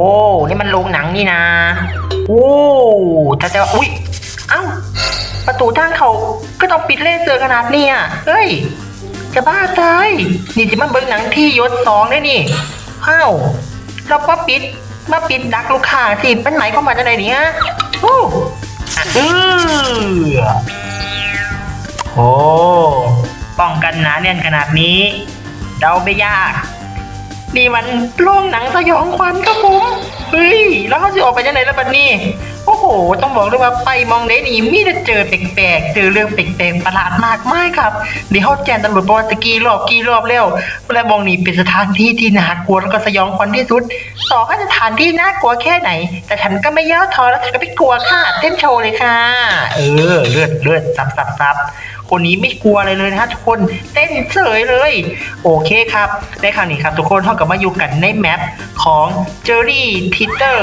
โอ้นี่มันโรงหนังนี่นะโอ้ถ้าจะอุ้ยเอ้า ประตูทางเขาก็ต้องปิดเลเซอร์ขนาดเนี้ยเฮ้ย จะบ้าตายนี่สิมันเบิ่งหนังที่ยศสองได้นี่อ้าเราก็ปิดมาปิดดักลูกค้าสิเป็นไหนเข้ามาจะไหนเนี่ยโอ้อะเออโอ้ป้องกันหนาแน่นขนาดนี้ เดาไม่ยาก นี่มันโรงหนังสยองขวัญครับผม เฮ้ย แล้วเขาจะออกไปยังไงแล้วบัดนี้โอ้โห ต้องบอกเลยว่าไปมองได้นี่มีแต่เจอแปลกๆเจอเรื่องแปลกๆประหลาดมากมายครับเดี๋ยวเขาแจ้งตำรวจประวัติกี่รอบกี่รอบแล้วและมองนี่เป็นสถานที่ที่น่ากลัวแล้วก็สยองขวัญที่สุด ต่อให้สถานที่น่ากลัวแค่ไหน แต่ฉันก็ไม่ย่อท้อแล้วฉันก็ไม่กลัวค่ะเต้นโชว์เลยค่ะ เออเลือดเลือดซับซับซับคนนี้ไม่กลัวอะไรเลยนะฮะทุกคนเต้นเฉยเลย โอเคครับในครั้งนี้ครับ ทุกคนเท่ากับมาอยู่กันในแมปของ j e r r y t e t e r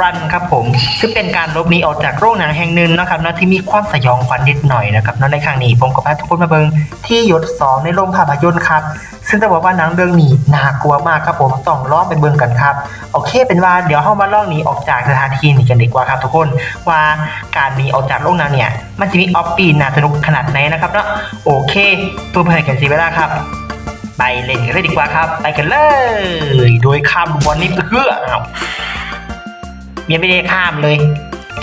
Run ครับผมซึ่งเป็นการลบนี้ออกจากโรงหนังแห่งหนึ่งนะครับนะที่มีความสยองขวัญนิดหน่อยนะครับนะในครั้งนี้ผมก็พาทุกคนมาเบิงที่หยดสองในโรงภาพยนตร์ครับ ซึ่งจะบอกว่าหนังเรื่องนี้น่ากลัวมากครับผมต้องล้องไปเบิงกันครับโอเคเป็นว่าเดี๋ยวเข้ามาล่องหนีออกจากสถานที่นี้กันดีกว่าครับ ทุกคนว่าการหนีออกจากโรงหนังเนี่ยมันจะมีออฟปีน่าสนุกขนาดไหนนะครับเนาะโอเคเพื่อเพื่อให้กันสีเวลาครับไปเล่นกันเลยดีกว่าครับ ไปกันเลย โดยข้ามลูกบอลนี้เพื่อ อ้าวเมียไม่ได้ข้ามเลย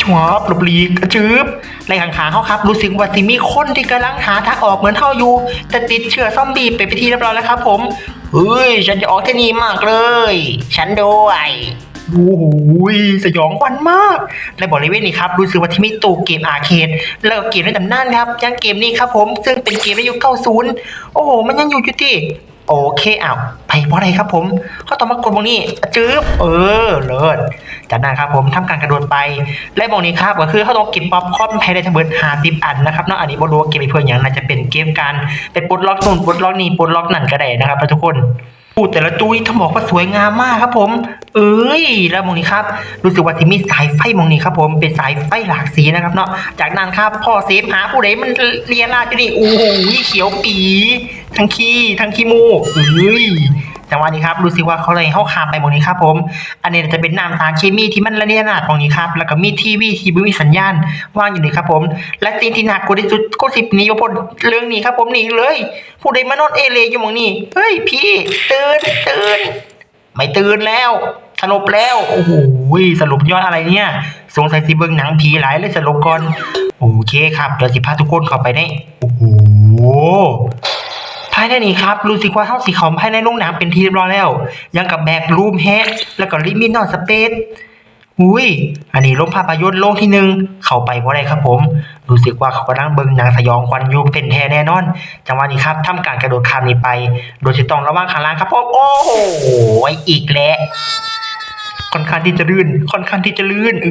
ชวบหลบหลีกกระจืบในข้างๆเขาครับ รู้สึกว่าสิมีคนที่กำลังหาทางออกเหมือนเท่าอยู่แต่ติดเชื้อซอมบี้ไปไปที่เรียบร้อยแล้วครับ ผมเฮ้ย ฉันจะออกที่นี่มากเลย ฉันด้วยโอ้โหสยองขวัญมากในบริเวณนี้ครับรู้สึกว่าที่มีตู้เกมอาร์เคดแล้วก็เกมในตำนานครับยังเกมนี้ครับผม ซึ่งเป็นเกมในยุค90 โอ้โห มันยังอยู่อยู่ที่ โอเคอ้าวไปเพราะอะไรครับผมเขาต้องมากดตรงนี้จื๊บเออเลิศจากนั้นครับผมทำการกระโดดไปและบอกนี้ครับก็คือเขาต้องเก็บป๊อปคอนภายในทั้งเบิดห้าสิบอันนะครับนอกอันนี้บรู้ว่าเก็บเพื่ออย่างน่าจะเป็นเกมการเปปลดล็อกนู่นปลดล็อกนี่ปลดล็อกนั่นก็ได้นะครับทุกคนพูดแต่ละตุ้ยต้งบอกว่าสวยงามมากครับผม เอ้ยแล้วมองนี้ครับรู้สึกว่าที่มีสายไฟมองนี้ครับผมเป็นสายไฟหลากสีนะครับเนาะจากนั้นครับพ่อเซฟหาผู้ใดมันเลียราดอยู่นี่โอ้โหเขียวปี ทั้งขี้ทั้งขี้มูกเอ้ยจังหวะนี้ครับรู้สึกว่าเขาเลยเข้าคามไปมองนี้ครับผม อันนี้จะเป็นน้ำสารเคมีที่มันระเนียนาดมองนี้ครับแล้วก็มีทีวีที่ไม่มีสัญญาณว่างอยู่นี่ครับผม และสิ่งที่หนักกว่าที่สุดก็สิบนี้พ้นเรื่องนี้ครับผมหนีเลย ผู้ใดมานอนเอเลอยู่มองนี้เฮ้ยพี่ตื่นตื่น ไม่ตื่นแล้ว สรุปแล้วโอ้โหสรุปยอดอะไรเนี่ยสงสัยสิเบิ้งหนังผีหลายเลยสรุปก่อนโอเคครับเดี๋ยวสิพาทุกคนเข้าไปในโอ้โหภายในนี้ครับรู้สึกว่าเท่าสีขาวภายในโรงหนังเป็นที่เรียบร้อยแล้ว ยังกับแบกรูมแฮะแล้วก็ลิมิตนอนสเปซ อุ้ยอันนี้โรงภาพยนตร์โรงที่หนึ่งเข้าไปเพราะอะไรครับผม รู้สึกว่าเขากำลังเบิ่งหนังสยองขวัญอยูเป็นแท้แน่นอน จังหวะนี้ครับทำการกระโดดข้ามนี้ไป โดยที่ต้องระวังข้างล่างครับผมโอ้โหอีกแล้วค่อนข้างที่จะลื่น ค่อนข้างที่จะลื่นเอ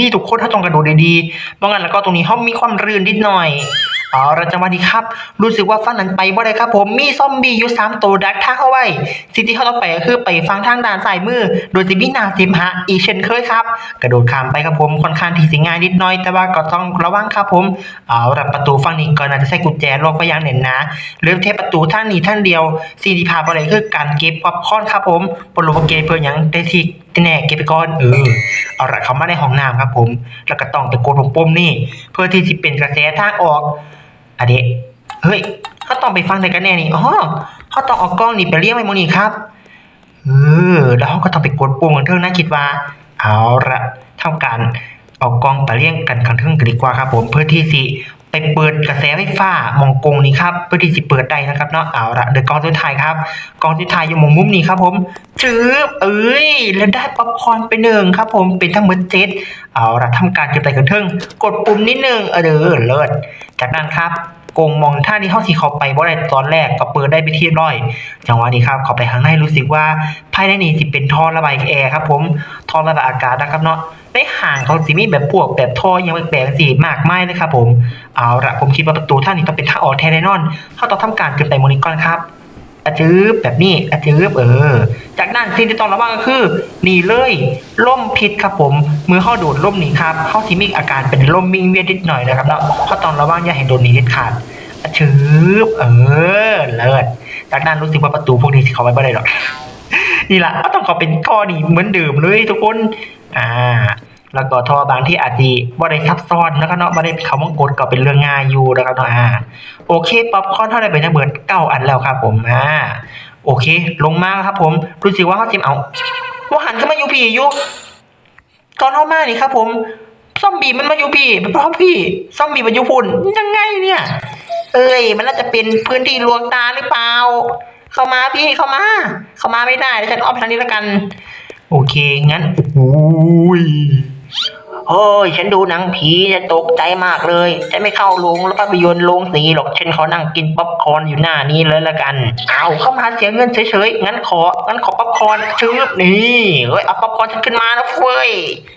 อทุกคนถ้าต้องกระโดดดีๆเพราะงั้นแล้วก็ตรงนี้ห้องมีความลื่นนิดหน่อย เอาละจังหวะนี้ครับ รู้สึกว่าฟังนั้นไปบ่ได้ครับ ผมมีซอมบี้อยู่สามตัวดักทางเอาไว้สิ่งที่เขาต้องไปก็คือไปฟังทางด้านซ้ายมือ โดยสิมีนาซิมฮะอีเช่นเคยครับ กระโดดข้ามไปครับผมค่อนข้างที่สิง่ายนิดหน่อยแต่ว่าก็ต้องระวังครับผมเอาละประตูฝั่งนี้ก็น่าจะใช้กุญแจล็อกไว้อย่างแน่นนาหรือเทปประตูท่านนี้ท่านเดียวสิ่งที่พาไปเลยคือการเก็บป๊อปคอร์นครับผมบนโลเกเพื่อหยังได้ที่แน่เก็บไปก่อนเออเอาละเขามาในห้องน้ำครับผม แล้วก็ต้องไปกดปุ่มนี่เพื่อที่จะเป็นกระแสทางออก อันนี้เฮ้ยเขาต้องไปฟังในกันแน่นี่อ๋อเขาต้องเออกกล้องนี่ไปเรียกไว้โมนี่ครับเออแล้วเขาก็ต้องไปกดปุ่มกันเทิงนะคิดว่า เอาละเท่ากันเอากล้องไปเรียงกันกันเทิงกันดีกว่าครับผมเพื่อที่สิ ไปเปิดกระแสไฟฟ้ามองกงนี้ครับเพื่อที่จะเปิดได้นะครับเนาะเอาละเดี๋ยวกองสุดท้ายครับกองสุดท้ายอยู่มุมมุมนี้ครับผมจืบเอ้ยแล้วได้ป๊อปคอนไปหนึ่งครับ ผมเป็นทั้งหมดเจ็ดเอาละทำการเก็บไปกันเทิงกดปุ่มนิดหนึ่งเอเด้อเลิศจากนั้นครับ กงมองท่านี้เข้าสีเขาไปบ่ได้ตอนแรกก็เปิดได้ไปที่เรียบร้อย จังหวะนี้ครับเขาไปข้างในรู้สึกว่าภายในนี้สิเป็นท่อระบายแอร์ครับผมท่อระบายอากาศนะครับเนาะในห่างเขาสิมีแบบพวกแบบท่อยังแปลกๆสิมากมายเลยครับผมเอาละผมคิดว่าประตูท่านี้ต้องเป็นทางออกแท้แน่นอนเขาต้องทำการขึ้นไปโมนิกอนครับ อาจืบแบบนี้อาจืบเออ จากนั้นสิ่งที่ต้องระวังก็คือนี่เลยล่มพิษครับผมมือเขาโดดล่มนี่ครับเขาสิมีอาการเป็นลมมิงเวียนนิดหน่อยนะครับเนาะเขาต้องระวังอย่าให้โดนหนีเด็ดขาดอะชืบเออเลิศจากนั้นรู้สึกว่าประตูพวกนี้เขาไว้ไม่ได้หรอกนี่แหละก็ต้องขอเป็นท่อนี่เหมือนเดิมเลยทุกคนอ่า แล้วก็ท่อบางที่อาจจะบ่ได้ซับซ้อนแล้วก็เนาะบ่ได้เขามากดก็เป็นเรื่องง่ายอยู่นะครับเนาะอ่าโอเคป๊อปคอนเท่าไหร่เป็นจังเบิดเก้าอันแล้วครับผมอ่าโอเค ลงมาครับผมรู้สึกว่าเขาจิมเอาว่าหันขึ้นมาอยู่พี่อยู่ตอนเข้ามานี่ครับผมซอมบี้มันมาอยู่พี่เพราะพี่ซอมบี้มันอยู่พุ่นยังไงเนี่ย เอ้ย มันน่าจะเป็นพื้นที่ลวงตาหรือเปล่า เข้ามาพี่เข้ามา เข้ามาไม่ได้เดี๋ยวฉันอ้อมทางนี้แล้วกัน โอเคงั้นโอ้ย โอ้ยฉันดูหนังผีจะตกใจมากเลย ฉันไม่เข้าโรงแล้วภาพยนตร์โรงสีหรอกฉันขอนั่งกินป๊อปคอร์นอยู่หน้านี้เลยละกัน เอาเข้ามาเสียเงินเฉยๆ งั้นขอ งั้นขอป๊อปคอร์นชืบนี่เฮ้ยเอาป๊อปคอร์นฉันขึ้นมานะเฟ้ย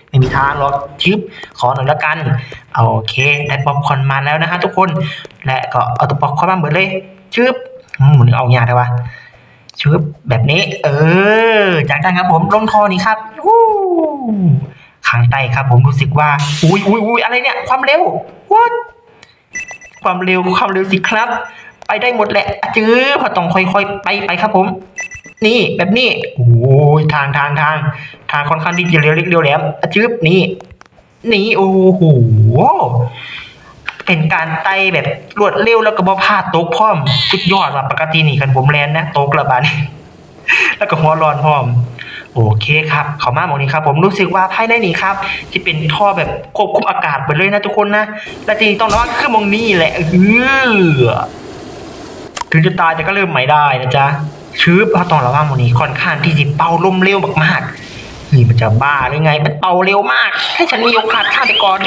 ไม่มีทางหรอกชืบขอหน่อยละกัน โอเค ได้ป๊อปคอร์นมาแล้วนะฮะทุกคน และก็เอาตัวป๊อปคอร์นมาเหมือนเลยชืบอืมเหมือนเอาอยาได้ปะชึบแบบนี้ เออ จากนั้นครับผมลงคอนี่ครับวู้ ข้างใต้ครับ ผมรู้สึกว่า อุ้ยอุ้ยอุ้ยอะไรเนี่ย ความเร็ว what ความเร็วความเร็วสิครับ ไปได้หมดแหละจื้อพอต้องค่อยๆไปไปครับผม นี่แบบนี้โอ้ยทางทางทางทางค่อนข้างที่จะเร็วเร็วแหลมอะจื้อนี่ นี่โอ้โหเป็นการไต่แบบรวดเร็วแล้วก็บ่พลาดตกพร้อมสุดยอดว่ะปกตินี่คันผมแลนนะตกระบาดนี่แล้วก็หัวร้อนพร้อม โอเคครับเขามาหมองนี้ครับ ผมรู้สึกว่าภายในนี้ครับที่เป็นท่อแบบควบคุมอากาศไปเลยนะทุกคนนะและจริงต้องระวังคือมองนี้แหละเออถึงจะตายแต่ก็เริ่มใหม่ได้นะจ๊ะชื้อเพราะต้องระวังหมองนี้ค่อนข้างที่จะเป่าลมเร็วมากๆนี่มันจะบ้าหรือไง มันเป่าเร็วมากให้ฉันมีโอกาสข้าไปก่อน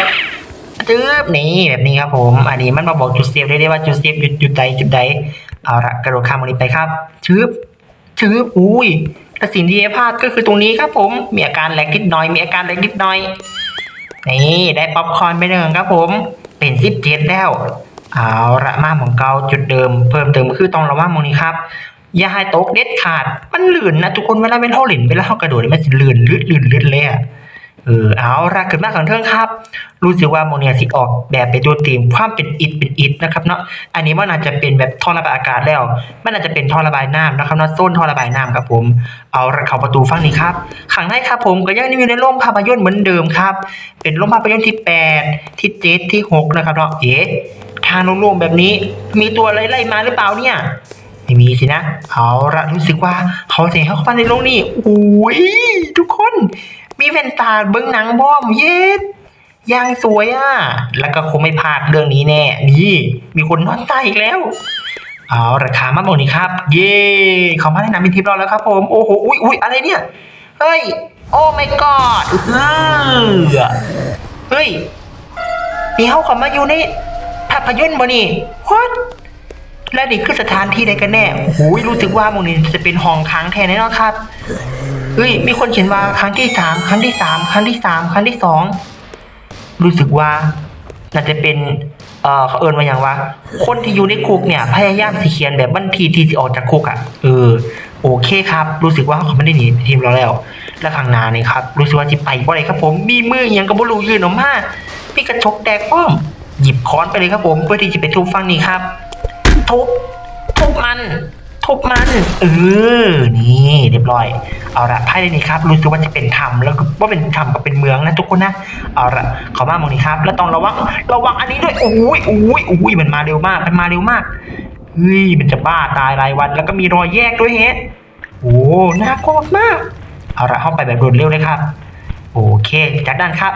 จืบนี่แบบนี้ครับผม อันนี้มันมาบอกจุดเซฟได้เลยว่าจุดเซฟจุดจุดใดจุดใดเอาละกระโดดข้ามตรงนี้ไปครับชืบชืบอุ้ย แต่สิ่งที่พลาดก็คือตรงนี้ครับผม มีอาการแหลกนิดหน่อย มีอาการแหลกนิดหน่อย นี่ได้ป๊อปคอร์นไปหนึ่งครับผม เป็นสิบเจ็ดแล้ว เอาละมาของเกาจุดเดิม เพิ่มเติมคือต้องระวังตรงนี้ครับ อย่าให้ตกเด็ดขาด มันลื่นนะทุกคนเวลาเป็นเท่าหลินเวลาเขากระโดดมันจะลื่นลื่นลื่นลื่นเลยอะ เออเอาละขึ้นมากขังเทิงครับ รู้สึกว่าโมเนียสิออกแบบไปตัวตีมความเป็นอิฐเป็นอิฐนะครับเนาะอันนี้มันอาจจะเป็นแบบท่อระบายอากาศแล้ว มันอาจจะเป็นท่อระบายน้ำนะครับเนาะโซนท่อระบายน้ำครับผมเอาละเข้าประตูฝั่งนี้ครับข้างในครับผมก็ยังอยู่ในโรงภาพยนตร์เหมือนเดิมครับ เป็นโรงภาพยนตร์ที่แปดที่เจ็ดที่หกนะครับเนาะเอ๊ะทางโล่งๆแบบนี้ มีตัวอะไรไล่มาหรือเปล่าเนี่ยไม่มีสินะ เอาละรู้สึกว่าเขาเสียเข้ามาในโรงนี่โอ้ยทุกคน มีแว่นตาเบิ้งหนังบอมเย็ดยังสวยอะ แล้วก็คงไม่พลาดเรื่องนี้แน่ นี่มีคนนอนตายอีกแล้ว เอาราคามาบอกนี้ครับ เย่เขามาแนะนำเป็นทิปเราแล้วครับผม โอ้โห อุ้ยอุ้ยอะไรเนี่ย เฮ้ย โอ้ my god เออเฮ้ย นี่เขาเขามาอยู่ในภาพยนตร์บ่นี่ what และนี่คือสถานที่ใดกันแน่โอ้ยรู้สึกว่ามงนี้จะเป็นห้องค้างแทนแน่นอนครับ เฮ้ย มีคนเขียนว่าครั้งที่สามครั้งที่สามครั้งที่สามครั้งที่สอง รู้สึกว่าน่าจะเป็น เอ่อเขาเอินว่าอย่างว่า คนที่อยู่ในคุกเนี่ย พยายามสิเขียนแบบวันทีที่สิออกจากคุกอะ เออ โอเคครับ รู้สึกว่าเขาไม่ได้หนีทีมเราแล้ว และข้างหน้านี่ครับ รู้สึกว่าจิไปบ่าอะได้ครับ ผม มีมืออยังก็บ่รู้ยืนออกมาพี่กระชกแตกป้อม หยิบค้อนไปเลยครับผม เพื่อที่จะไปทุบฟังนี้ครับ ทุบทุบมัน ทุบมันเออนี่เรียบร้อย เอาละภายในนี้ครับ รู้สึกว่าจะเป็นถ้ำแล้วก็ว่าเป็นถ้ำกับเป็นเมืองนะทุกคนนะ เอาละเขามามองนี้ครับ แล้วต้องระวังระวังอันนี้ด้วยอุ้ยอุ้ยอุ้ยมันมาเร็วมาก มันมาเร็วมากเฮ้ยมันจะบ้าตายรายวัน แล้วก็มีรอยแยกด้วยเฮะโอ้น่ากลัวมากเอาละเข้าไปแบบรวดเร็วเลยครับ โอเคจากด้านครับ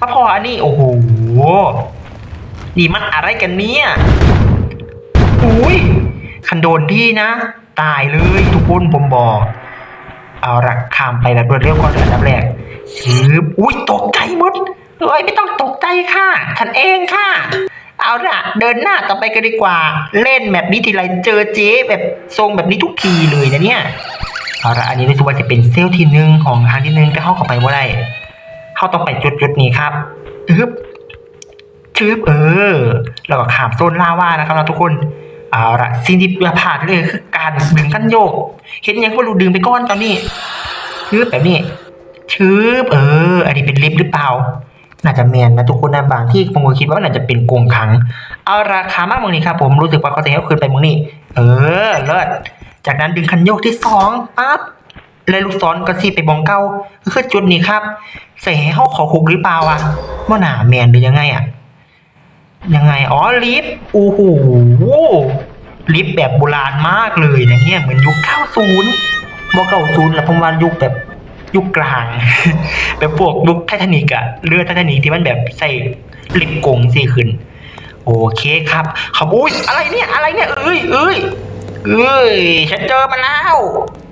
มาพออันนี้โอ้โหนี่มันอะไรกันเนี่ย อุ้ยคันโดนที่นะ ตายเลยทุกคนผมบอก เอาละข้ามไปแบบรวดเร็วก่อนอันดับแรกชืบอุ้ยตกใจหมดเอ้ยไม่ต้องตกใจค่ะฉันเองค่ะ เอาละเดินหน้าต่อไปกันดีกว่า เล่นแบบนี้ทีไรเจอเจ๊แบบทรงแบบนี้ทุกทีเลยนะเนี่ยเอาละอันนี้รู้สึกว่าจะเป็นเซลล์ที่หนึ่งของทางที่หนึ่งแต่เข้าเข้าไปว่าได้เข้าต้องไปจุดจุดนี้ครับอึ๊บชืบเออ แล้วก็ขามโซนลาว่านะครับเราทุกคน เอาละสิ่งที่เราผ่านเลยคือการดึงกันโยก เห็นยังก็รู้ดึงไปก้อนตอนนี้ชืบแบบนี้ชืบเออ อันนี้เป็นลิฟต์หรือเปล่า น่าจะแมนนะทุกคนนะบางที่ผมก็คิดว่านอาจะเป็นกงขัง เอาราคามากมึงนี้ครับผมรู้สึกว่าเขาจะให้เอาคืนไปมึงนี่ เออเลิศจากนั้นดึงคันโยกที่สองปั๊บและลูกศรก็สิไปบองเก้าคือจุดนี้ครับ ใส่ให้เฮาขอคุกหรือเปล่าอะบ่หนาแมนหรือยังไงอะ ยังไง อ๋อ ลิฟต์โอ้โหลิฟต์แบบโบราณมากเลยนะเนี่ยเหมือนยุค 90บ่90แล้วผมว่ายุคแบบยุคกลาง แบบพวกยุคไททานิกอะเรือไททานิกที่มันแบบใส่ลิฟต์กงสิขึ้น โอเคครับครับอุ้ยอะไรเนี่ยอะไรเนี่ยเอ้ยเอ้ยเอ้ยฉันเจอมันแล้ว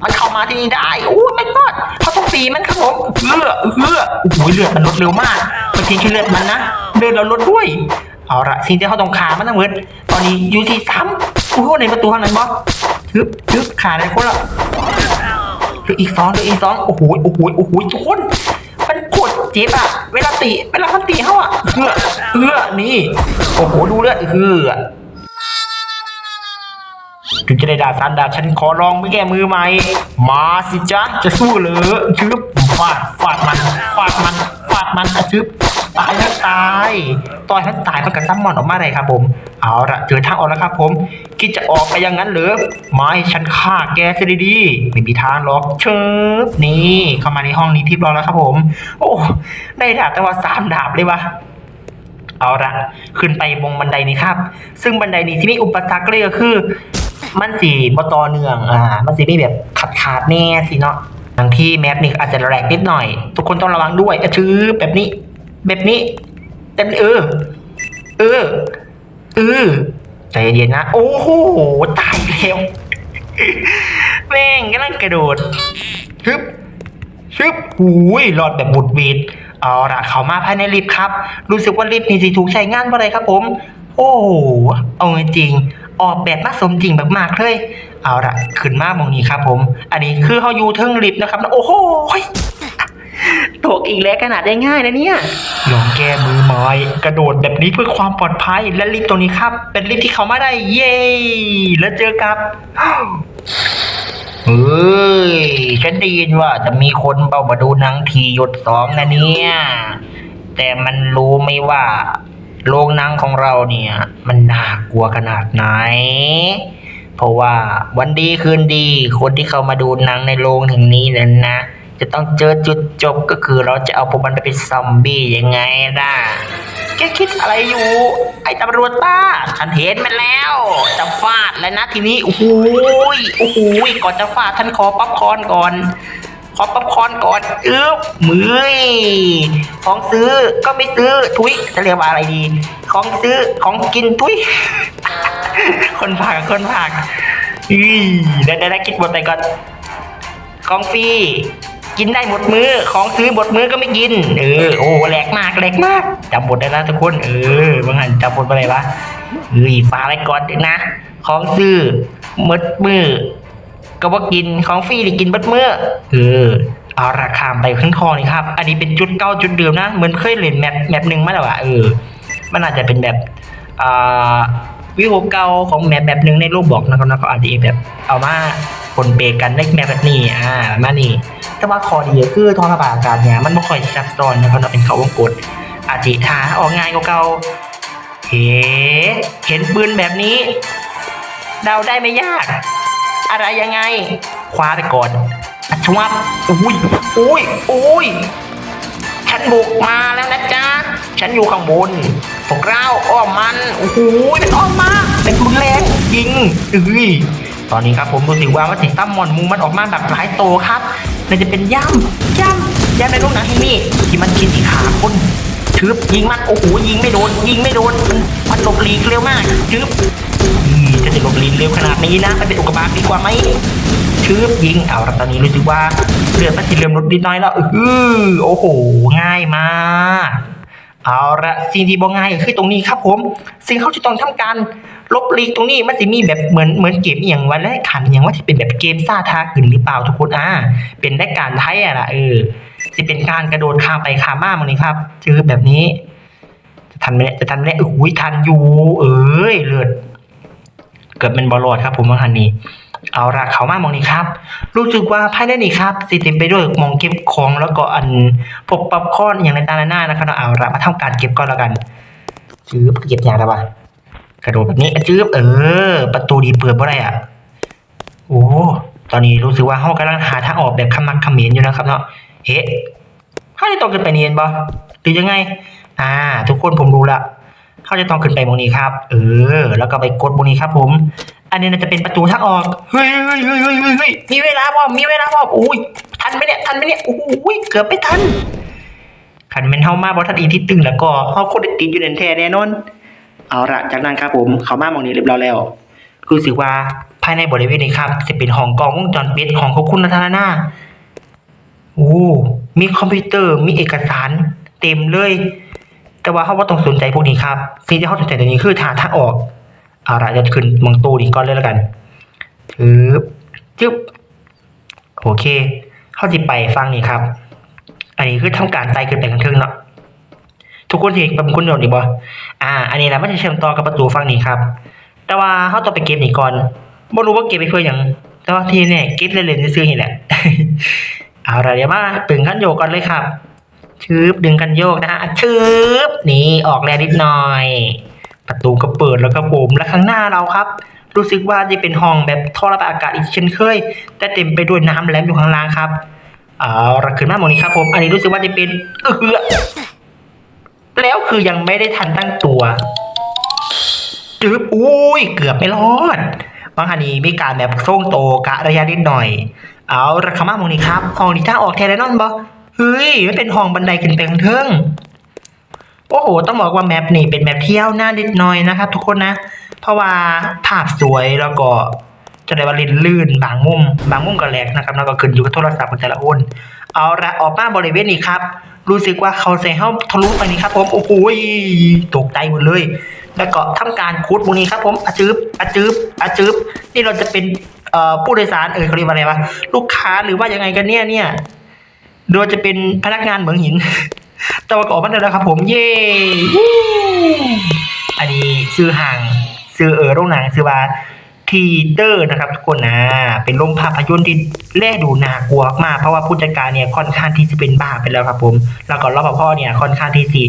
มันเข้ามาที่นี่ได้โอ้ยไม่กอดเขาต้องตีมันครับผมเลือดเลือดโอ้โหเลือดมันลดเร็วมากไม่เพียงแค่เลือดมันนะเลือดเราลดด้วย เอาละสิ่งที่เขาต้องขามันนะเวิร์ดตอนนี้ยูซี่ซ้ำอู้หูในประตูข้างนั้นบอสทึบทึบขาในคนละหรืออีกสองหรืออีกสองโอ้โหโอ้โหโอ้โหทุกคนมันขวดเจ็บอะเวลาตีเวลามันตีเขาอะเอื้อเอื้อนี่โอ้โหดูเลือดเอื้อ ถึงจะได้ด่าซันด่าฉันขอลองไม่แก้มือใหมมาสิจ๊ะจะสู้เหรือชึบฟาดฟาดมันฟาดมันฟาดมันชึบตายทั้งตายต่อยทั้งตายมันกับซัมมอนออกมาเลยครับผมเอาละเจอทางออกแล้วครับผมคิดจะออกไปอย่างนั้นหรือไม่ฉันฆ่าแกซะดีๆไม่มีทางหรอกเชิบนี่เข้ามาในห้องนี้ทิพย์รอแล้วครับผม โอ้ได้ดาบแต่ว่าสามดาบเลยวะเอาละขึ้นไปบงบันไดนี้ครับ ซึ่งบันไดนี้ที่มีอุปสรรคเลยก็คือ มันสีบต่อเนื่องอ่ามันสีไมีแบบขาดขาดๆแน่สิเนาะบางที่แมปนี่อาจจะแหลกนิดหน่อย ทุกคนต้องระวังด้วยอะชื่อแบบนี้ แบบนี้แบบนี้เออเออเออใจเย็นๆนะโอ้โหตายแล้วแม่งกำลังกระโดดฮึบชึบหูยหลอดแบบบุดหวีดเอาละเขามาภายในลิฟต์ครับ รู้สึกว่าลิฟต์นี่สิถูกใช้งานว่าไรครับผม โอ้โหเอาจริง ออกแบบมาสมจริงมากๆเลยเอาละขึ้นมาหมองนี้ครับผม อันนี้คือเขาอยู่เทิงลิฟต์นะครับโอ้โหตกอีกแล้วขนาดได้ง่ายนะเนี่ยลองแก้มือไม้กระโดดแบบนี้เพื่อความปลอดภัยและลิฟต์ตรงนี้ครับ เป็นลิฟต์ที่เขามาได้เย้แล้วเจอกับเฮ้ยฉันได้ยินว่าจะมีคนเป้ามาดูนังทีหยดสองนะเนี่ย แต่มันรู้ไม่ว่า โรงหนังของเราเนี่ย มันน่ากลัวขนาดไหน เพราะว่าวันดีคืนดี คนที่เข้ามาดูหนังในโรงแห่งนี้นั้นนะ จะต้องเจอจุดจบก็คือเราจะเอาพวกมันไปเป็นซอมบี้ยังไงล่ะแกคิดอะไรอยู่ ไอ้ตำรวจป้า ฉันเห็นมันแล้ว จะฟาดแล้วนะทีนี้ โอ้โหยโอ้โหยก่อนจะฟาดท่านขอป๊อปคอนก่อน ขอป๊อปคอนก่อนเอึ๊บมือของซื้อก็ไม่ซื้อทุยจะเรียกว่าอะไรดี ของซื้อของกินทุยคนผากคนผากอีได้ได้ได้คิดบทไปก่อนของฟรีกินได้หมดมือ้อของซื้อหมดมื้อก็ไม่กิน เออโอ้แหลกมากแหลกมากจำบทได้นะทุกคน เออบางหันจำบทอะไรวะเอ้ยฟ้าอะไรก่อนนะ ของซื้อหมดมือ ก็ว่ากินของฟรีนี่กินหมดมื้อเออเอาราคาไปข้างทองนี่ครับ อันนี้เป็นจุดเก้าจุดเดิมนะ เหมือนเคยเล่นแมปแมปหนึ่งมาแล้วอะเออ มันอาจจะเป็นแบบอ่าวิวเก่าของแมปแบบหนึ่งในรูปบอกนะครับนะเขาอาจจะแบบ เอามาปนเปกันในแมปแบบนี้ อ่ามานี่ แต่ว่าข้อดีก็คือท่อระบายอากาศเนี่ย มันไม่ค่อยซับซ้อนนะครับเนาะเป็นเขาวงกด อาจจะหาออกง่ายกว่าเก่าเฮ้เห็นปืนแบบนี้ เดาได้ไม่ยาก อะไรยังไง คว้าไปก่อนอัชวับอุ้ยอุ้ยอุ้ยฉันบุกมาแล้วนะจ๊ะ ฉันอยู่ข้างบนพวกเราอ้อมมันโอ้โหมันอ้อมมาเป็นรุนแรงยิงเอ้ยตอนนี้ครับผมรู้สึกว่ามันติดตั้มมอนมูมันออกมาแบบหลายโตครับมันจะเป็นย่ำย่ำย่ำในโรงหนังแห่งนี้ที่มันกินที่ขาคนชืบยิงมันโอ้โหยิงไม่โดนยิงไม่โดนมันหลบหลีกเร็วมากชืบ จะจะหลบลีกเร็วขนาดนี้นะไปเป็นอุกกาบาตดีกว่าไหมชืบยิงเอาตอนนี้รู้สึกว่าเลือมันสิเริ่มลดนิดน้อยแล้วอือโอ้โห ง่ายมากเอาละสิ่งที่บ่ง่ายก็คือตรงนี้ครับผม สิ่งเขาจะต้องทำการลบลีกตรงนี้มันสิมีแบบเหมือนเหมือนเกมอย่างวันแรกขันอย่างว่าที่เป็นแบบเกมซ่าทาขึ้นหรือเปล่าทุกคนอ่าเป็นได้การไทยอะล่ะเออสิเป็นการกระโดดข้ามไปข้ามมามันนี่ครับจือแบบนี้ จะทันไหมจะทันไหมเนี่ยอุ้ยทันอยู่ เอ้ยเลือด เกิดเป็นบอลลอดครับผมว่าคันนี้เอาละเขามามองนี้ครับ รู้สึกว่าภายในนี้ครับสิเต็มไปด้วยมองเก็บของแล้วก็อันพวกป๊อปคอนอย่างในตาหน้านะครับเอาละมาทำการเก็บก่อนแล้วกันจื้อเก็บอย่างไรวะกระโดดแบบนี้จื้อเออ ประตูดีเปิดเพราะอะไรอะโอ้ตอนนี้รู้สึกว่าเฮากำลังหาทางออกแบบขมักขม้นอยู่นะครับเนาะเฮ้เฮาจะต้องขึ้นไปเนียนบ่หรือยังไง อ่า ทุกคนผมรู้ละ เขาจะต้องขึ้นไปบนนี้ครับ เออ แล้วก็ไปกดบนนี้ครับ ผม อันนี้น่าจะเป็นประตูทางออก เฮ้ยเฮ้ยเฮ้ยเฮ้ยเฮ้ยมีเวลาบ่มีเวลาบ่อุ้ย ทันไหมเนี่ย ทันไหมเนี่ย อุ้ย เกือบไม่ทันขันแมันเฮามาบ่ทันอีที่ตึงแล้วก็เฮาโคนได้ติดอยู่ในแท้แน่นอน เอาละจากนั้นครับผม เขามาหมองนี้เรียบร้อยแล้ว รู้สึกว่าภายในบริเวณนี้ครับจะเป็นห้องกล้องวงจรปิดของควบคุมสาธารณะโอ้ มีคอมพิวเตอร์ มีเอกสาร เต็มเลย แต่ว่าเขาว่าต้องสนใจพวกนี้ครับสิ่งที่เขาสนใจตรงนี้คือทางทางออกอาละจะขึ้นมองตูดีก่อนเลยแล้วกันจึ๊บจึ๊บโอเคเขาจะไปฟังนี่ครับ อันนี้คือทำการไต่ขึ้นไปข้างเทิงเนาะทุกคนที่เป็นคนเดียวนี่บ่อ่า อันนี้แหละมันจะเชื่อมต่อกับประตูฝั่งนี้ครับ แต่ว่าเขาต้องไปเก็บนี่ก่อนบ่รู้ว่าเก็บไปเพื่อหยังแต่ว่าที่เนี่ยเก็บเล่นๆซื่อนี่แหละ เอาละเดี๋ยวมาตึงขั้นโยกก่อนเลยครับ ชืบดึงกันโยกนะฮะชืบนี่ออกแรงนิดหน่อย ประตูก็เปิดแล้วก็ผมและข้างหน้าเราครับ รู้สึกว่าจะเป็นห้องแบบท่อระบายอากาศอีกเช่นเคย แต่เต็มไปด้วยน้ำแหลมอยู่ข้างล่างครับเอาละขึ้นมาหมนี้ครับผมอันนี้รู้สึกว่าจะเป็นเออแล้วคือยังไม่ได้ทันตั้งตัวจืบอุ้ยเกือบไม่รอดบางคันนี้มีการแบบโซ่งโตกะระยะนิดหน่อย เอาละเข้ามาหมงนี้ครับห้องนี้ถ้าออกแทนแน่นอนบ่ เฮ้ยมันเป็นห้องบันไดขึ้นไปข้างเทิงโอ้โห ต้องบอกว่าแมปนี่เป็นแมปเที่ยวหน้านิดหน่อยนะครับทุกคนนะ เพราะว่าภาพสวยแล้วก็จะได้ว่าลื่นลื่นบางมุม บางมุมก็แหลกนะครับแล้วก็ขึ้นอยู่กับโทรศัพท์ของแต่ละคนเอาละออกมาบริเวณนี้ครับ รู้สึกว่าเขาใส่ห้าทะลุไปนี่ครับผมโอ้โหตกใจหมดเลย แล้วก็ทำการคูดพวกนี้ครับผมอาจืบอาจืบอาจืบนี่เราจะเป็นผู้โดยสารเออเขาเรียกว่าอะไรวะลูกค้าหรือว่ายังไงกันเนี่ยเนี่ย โดยจะเป็นพนักงานเหมืองหิน แต่ว่าก็ออกมาได้แล้วครับผม เย้อันนี้ซื้อห่างซื้อเออโรงหนังซื้อว่าทีเตอร์นะครับทุกคนนะ เป็นโรงภาพยนตร์ที่แลดูน่ากลัวมาก เพราะว่าผู้จัดการเนี่ยค่อนข้างที่จะเป็นบ้าไปแล้วครับผม แล้วก็รปภเนี่ยค่อนข้างที่สิ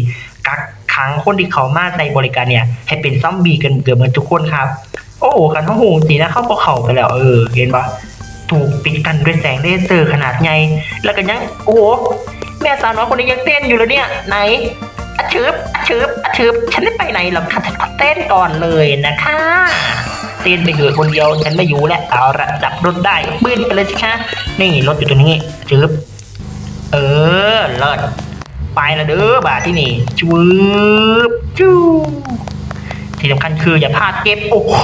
กักขังคนที่เขามาในบริการเนี่ย ให้เป็นซอมบี้กันเกือบเหมือนทุกคนครับ โอ้โหกันทั้งหูสีนะเข้าพวกเขาไปแล้วเออเห็นปะ ถูกปิดกันด้วยแสงเลเซอร์ขนาดใหญ่แล้วก็ยังโอ้โหแม่สาวน้อยคนนี้ยังเต้นอยู่เลยเนี่ย ไหนอะชืบอะชืบอะชืบฉันไม่ไปไหนหรอกค่ะฉันขอเต้นก่อนเลยนะคะเต้นไปเถอคนเดียวฉันไม่อยู่แล้วเอาละจับรถได้ปืนไปเลยสิคะนี่รถอยู่ตรงนี้ชืบเออเลิศไปละเด้อบาที่นี่ชืบจูที่สำคัญคืออย่าพลาดเก็บโอ้โห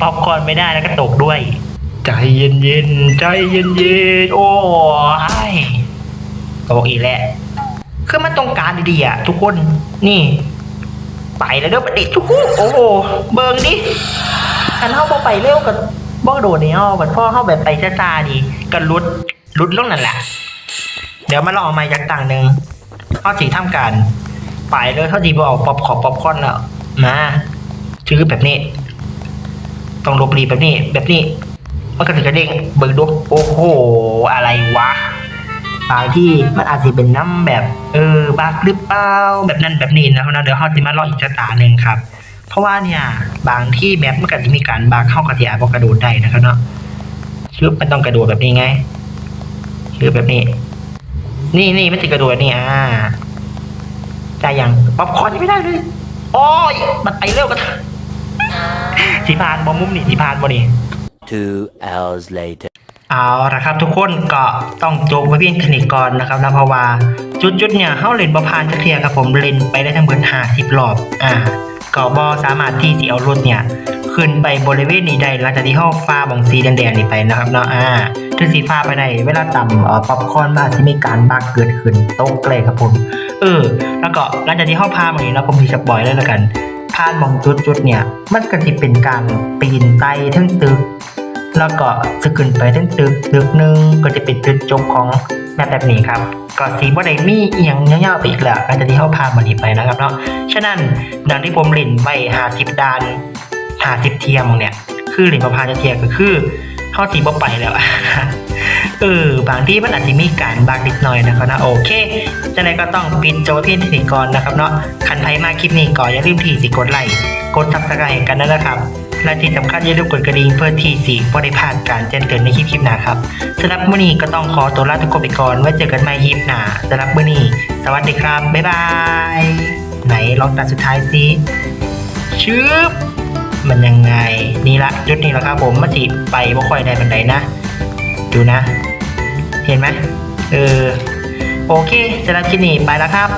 ป๊อปคอนไม่ได้แล้วก็ตกด้วย ใจเย็นเย็นๆใจเย็นเย็นๆโอ้ยก็บอกอีกแหละคือมันต้องการดีๆอะทุกคนนี่ ไปแล้วเด้อประดิษฐ์ทุกคนโอ้โหเบิงดิอันเข้าบ่ไปเร็วกับบ่โดดเนี่ยเอบัดพ่อเข้าแบบไปซ่าๆดีก็ลุดลุดลงนั่นแหละเดี๋ยวมาลองเอาไม้ยักษ์ต่างหนึ่งเอาสีทำการไปเลยเขาจีบเอาป๊อปขอบป๊อปคอนแล้วมาชื่อแบบนี้ ต้องลบรีแบบนี้แบบนี้ มันก็ถึงจะเด้งเบิกดูโอ้โห อะไรวะ บางที่มันอาจจะเป็นน้ำแบบ เออบักหรือเปล่าแบบนั้นแบบนี้นะครับนะเดี๋ยวเขาจะมาลองอีกชะตาหนึ่งครับ เพราะว่าเนี่ยบางที่แมปมันก็จะมีการบักเข้ากระเสียบอกระโดดได้นะครับเนาะชึบมันต้องกระโดดแบบนี้ไงชึบแบบนี้ นี่นี่ไม่ติดกระโดดนี่อ่าใจยังป๊อปคอร์นยังไม่ได้เลยโอ้ยมันไปเร็วกันสีพานบอมุมนี่สีพานบอนี่ Two hours later. เอาละครับทุกคนก็ต้องจบไว้เพียงค่นี้ก่อนนะครับนะเพราะว่าจุดๆเนี่ยเฮาเล่นบ่ผ่านจักเทียครับผมเล่นไปได้ทั้งเบิด50รอบอ่าก็บ่สามารถที่สิเอารถเนี่ยขึ้นไปบริเวณนี้ได้หลังจากที่เฮาฟ้าบองสีแดงๆนี่ไปนะครับเนาะอ่าถึงสีฟ้าไปได้เวลาต่ำเอ่อป๊อปคอร์นมาจสิมีการบักเกิดขึ้นตกเลยครับผมเออแล้วก็หลังจากที่เฮาพาบางนี้นะผมสิสปอยเลยแล้วกันพานบองจุดๆเนี่ยมันก็สิเป็นการปีนไต่ถึงตึก แล้วก็จะขึ้นไปถึงตึกตึกหนึ่งก็จะเป็นจุดจบของแมปแบบนี้ครับก็สีบ่ได้มีเอียงยาวๆไปอีกแล้วอาจจะที่เข้าพามันนี้ไปนะครับเนาะฉะนั้นดังที่ผมเล่นไว้หาสิบดานหาสิบเทียมเนี่ยคือเล่นประพาจะเทียมก็คือเข้าสีบ่ไปแล้วเออบางที่มันอาจจะมีการบางนิดหน่อยนะครับนะโอเคจังไดก็ต้องปิดโจทย์เพียงเทานี้ก่อนนะครับเนาะคันไทยมาคลิปนี้ก็อนอย่าลืมที่สิกดไลค์กดซับสไครต์กันด้วยนะครับ และที่สำคัญอย่าลืมกดกระดิ่งเพื่อที่สิบ่ได้พลาดการแจ้งเตือนในคลิปคลิปหน้าครับสำหรับมื้อนี้ก็ต้องขอตัวลาทุกคนไปก่อนไว้เจอกันใหม่คลิปหน้าสำหรับมื้อนี้ สวัสดีครับ บ๊ายบาย ไหนลองตัดสุดท้ายสิชึบมันยังไง นี่ละจุดนี้ละครับผมมาสิไปบ่ค่อยได้บันไดนะ ดูนะ เห็นไหมเออโอเคสำหรับคลิปนี้ไปแล้วครับ